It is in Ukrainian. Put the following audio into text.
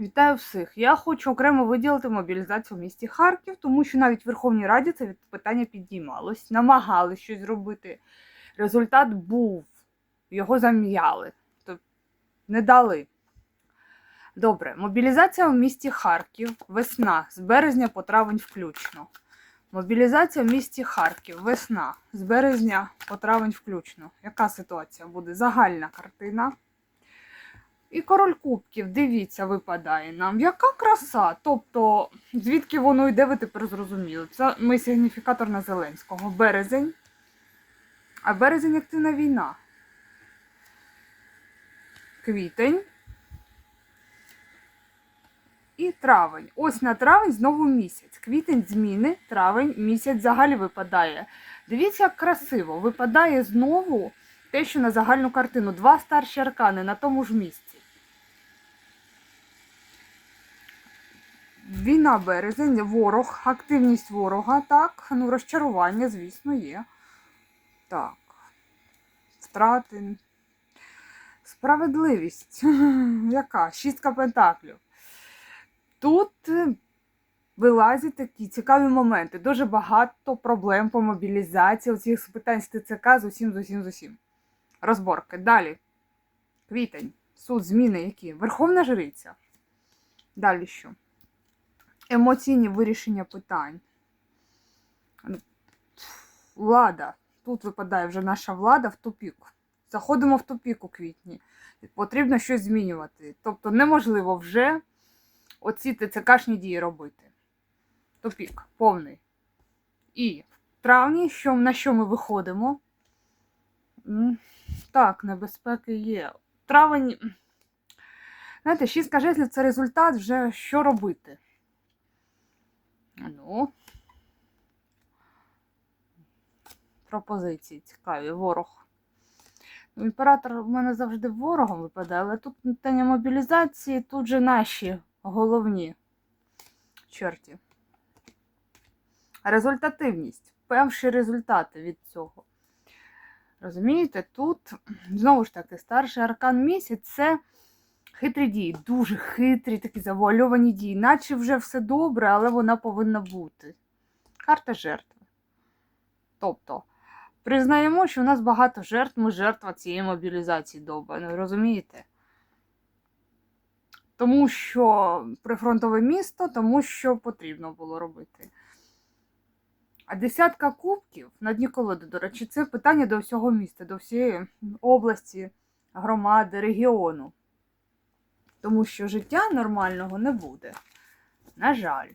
Вітаю всіх. Я хочу окремо виділити мобілізацію в місті Харків, тому що навіть в Верховній Раді це питання підіймалось, намагались щось зробити. Результат був, його зам'яли, тобто не дали. Добре, мобілізація в місті Харків, весна, з березня по травень включно. Мобілізація в місті Харків, весна, з березня по травень включно. Яка ситуація буде? Загальна картина. І король кубків, дивіться, випадає нам. Яка краса! Тобто, звідки воно йде, ви тепер зрозуміли. Це ми сигніфікатор на Зеленського. Березень. А березень активна війна. Квітень. І травень. Ось на травень знову місяць. Квітень зміни, травень, місяць взагалі випадає. Дивіться, як красиво. Випадає знову те, що на загальну картину. Два старші аркани на тому ж місці. Війна березень, ворог, активність ворога, так, ну, розчарування, звісно, є. Так. Втрати. Справедливість. Яка? Шістка пентаклів. Тут е, вилазять такі цікаві моменти. Дуже багато проблем по мобілізації. Оцих питань з ТЦК з усім, з усім, з усім. Розборки. Далі. Квітень. Суд, зміни які? Верховна жриця. Далі що? Емоційні вирішення питань. Влада. Тут випадає вже наша влада в тупік. Заходимо в тупік у квітні. Потрібно щось змінювати. Тобто неможливо вже оці ТЦКшні дії робити. Тупік повний. І в травні, що, на що ми виходимо? Так, небезпеки є. Травень. Знаєте, шістка жезлів це результат вже що робити. Ну. Пропозиції цікаві. Ворог. Ну, Імператор в мене завжди ворогом випадає, але тут питання мобілізації, тут же наші головні чорті. Результативність. Перші результати від цього. Розумієте, тут, знову ж таки, старший аркан місяць це хитрі дії, дуже хитрі, такі завуальовані дії, наче вже все добре, але вона повинна бути. Карта жертви. Тобто, признаємо, що у нас багато жертв, ми жертва цієї мобілізації довбаної, розумієте? Тому що прифронтове місто, тому що потрібно було робити. А десятка кубків на дні колоди, до речі, це питання до всього міста, до всієї області, громади, регіону. Тому що життя нормального не буде. На жаль.